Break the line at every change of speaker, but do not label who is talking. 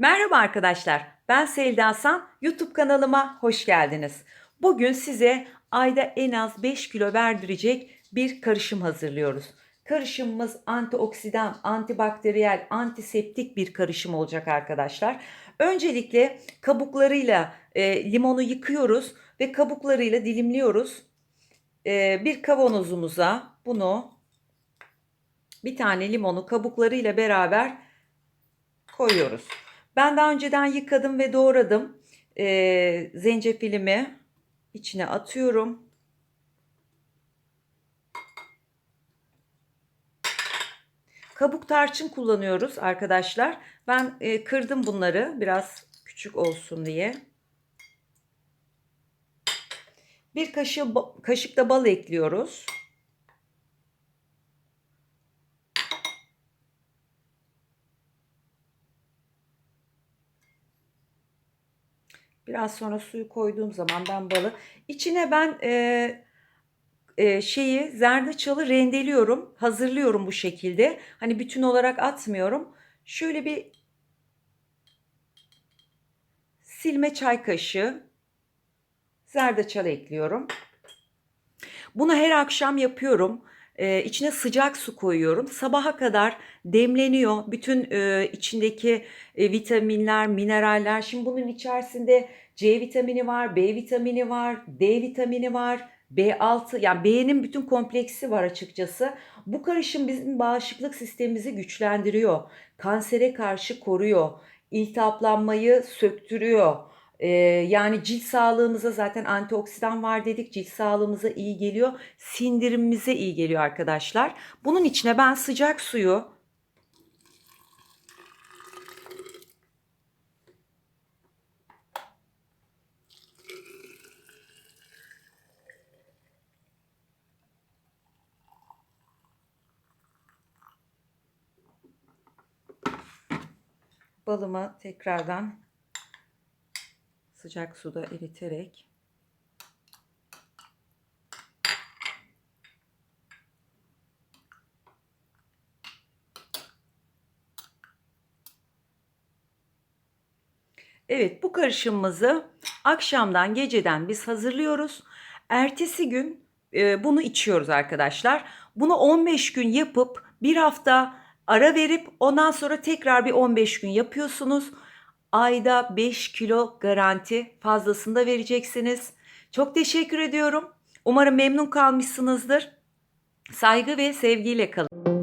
Merhaba arkadaşlar, ben Selda San. YouTube kanalıma hoş geldiniz. Bugün size ayda en az 5 kilo verdirecek bir karışım hazırlıyoruz. Karışımımız antioksidan, antibakteriyel, antiseptik bir karışım olacak arkadaşlar. Öncelikle kabuklarıyla e, limonu yıkıyoruz ve kabuklarıyla dilimliyoruz. E, bir kavanozumuza bunu bir tane limonu kabuklarıyla beraber koyuyoruz. Ben daha önceden yıkadım ve doğradım. Ee, zencefilimi içine atıyorum. Kabuk tarçın kullanıyoruz arkadaşlar. Ben e, kırdım bunları biraz küçük olsun diye. Bir kaşık, kaşık da bal ekliyoruz. Biraz sonra suyu koyduğum zaman ben balı içine ben e, e, şeyi zerdeçalı rendeliyorum. Hazırlıyorum bu şekilde. Hani bütün olarak atmıyorum. Şöyle bir silme çay kaşığı zerdeçal ekliyorum. Bunu her akşam yapıyorum. Ee, içine sıcak su koyuyorum. Sabaha kadar demleniyor. Bütün e, içindeki e, vitaminler, mineraller. Şimdi bunun içerisinde C vitamini var, B vitamini var, D vitamini var, B6 yani B'nin bütün kompleksi var açıkçası. Bu karışım bizim bağışıklık sistemimizi güçlendiriyor. Kansere karşı koruyor. İltihaplanmayı söktürüyor. Ee, yani cilt sağlığımıza zaten antioksidan var dedik. Cilt sağlığımıza iyi geliyor. Sindirimimize iyi geliyor arkadaşlar. Bunun içine ben sıcak suyu balımı tekrardan sıcak suda eriterek Evet bu karışımımızı akşamdan geceden biz hazırlıyoruz. Ertesi gün e, bunu içiyoruz arkadaşlar. Bunu 15 gün yapıp bir hafta ara verip ondan sonra tekrar bir 15 gün yapıyorsunuz. Ayda 5 kilo garanti fazlasını da vereceksiniz. Çok teşekkür ediyorum. Umarım memnun kalmışsınızdır. Saygı ve sevgiyle kalın.